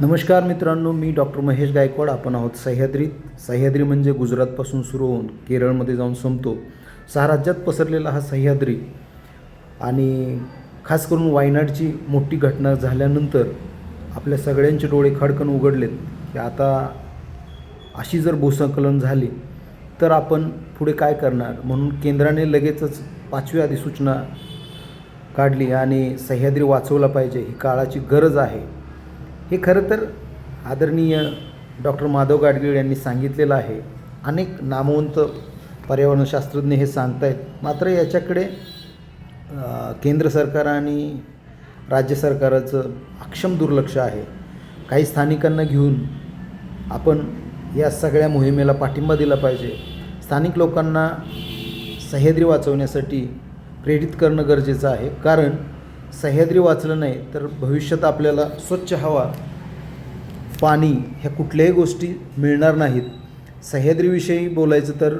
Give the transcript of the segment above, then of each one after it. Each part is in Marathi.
नमस्कार मित्रांनो मी डॉक्टर महेश गायकवाड. आपण आहोत सह्याद्रीत सह्याद्री म्हणजे गुजरातपासून सुरू होऊन केरळमध्ये जाऊन संपतो. सहा राज्यात पसरलेला हा सह्याद्री. आणि खास करून वायनाडची मोठी घटना झाल्यानंतर आपल्या सगळ्यांचे डोळे खडकन उघडलेत. की आता अशी जर भूसंकलन झाली तर आपण पुढे काय करणार? म्हणून केंद्राने लगेचच पाचवी अधिसूचना काढली आणि सह्याद्री वाचवला पाहिजे ही काळाची गरज आहे. हे खरं तर आदरणीय डॉक्टर माधव गाडगीळ यांनी सांगितलेलं आहे. अनेक नामवंत पर्यावरणशास्त्रज्ञ हे सांगत आहेत मात्र याच्याकडे केंद्र सरकार आणि राज्य सरकारचं अक्षम दुर्लक्ष आहे. काही स्थानिकांना घेऊन आपण या सगळ्या मोहिमेला पाठिंबा दिला पाहिजे. स्थानिक लोकांना सह्याद्री वाचवण्यासाठी प्रेरित करणं गरजेचं आहे. कारण सह्याद्री वाचलं नाही तर भविष्यात आपल्याला स्वच्छ हवा पाणी ह्या कुठल्याही गोष्टी मिळणार नाहीत. सह्याद्रीविषयी बोलायचं तर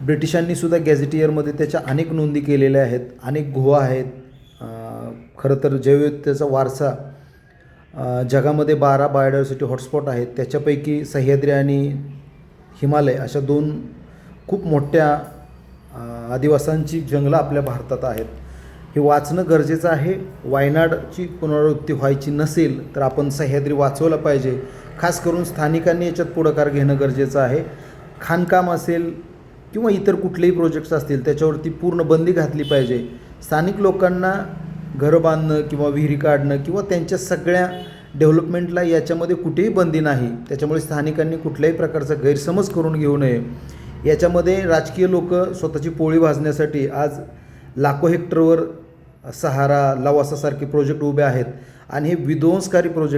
ब्रिटिशांनीसुद्धा गॅझेटियरमध्ये त्याच्या अनेक नोंदी केलेल्या आहेत अनेक गुहा आहेत. खरं तर जैवविविधतेचा वारसा जगामध्ये बारा बायोडायव्हर्सिटी हॉटस्पॉट आहेत. त्याच्यापैकी सह्याद्री आणि हिमालय अशा दोन खूप मोठ्या आदिवासांची जंगलं आपल्या भारतात आहेत. हे वाचणं गरजेचं आहे. वायनाडची पुनरावृत्ती व्हायची नसेल तर आपण सह्याद्री वाचवलं पाहिजे. खास करून स्थानिकांनी याच्यात पुढाकार घेणं गरजेचं आहे. खाणकाम असेल किंवा इतर कुठलेही प्रोजेक्ट्स असतील त्याच्यावरती पूर्ण बंदी घातली पाहिजे. स्थानिक लोकांना घरं बांधणं किंवा विहिरी काढणं किंवा त्यांच्या सगळ्या डेव्हलपमेंटला याच्यामध्ये कुठेही बंदी नाही. त्याच्यामुळे स्थानिकांनी कुठल्याही प्रकारचा गैरसमज करून घेऊ नये. याच्यामध्ये राजकीय लोक स्वतःची पोळी भाजण्यासाठी आज लाखो हेक्टरवर सहारा लवासासारखे प्रोजेक्ट उभे आहेत. आणि हे विध्वंसकारी प्रोजेक्ट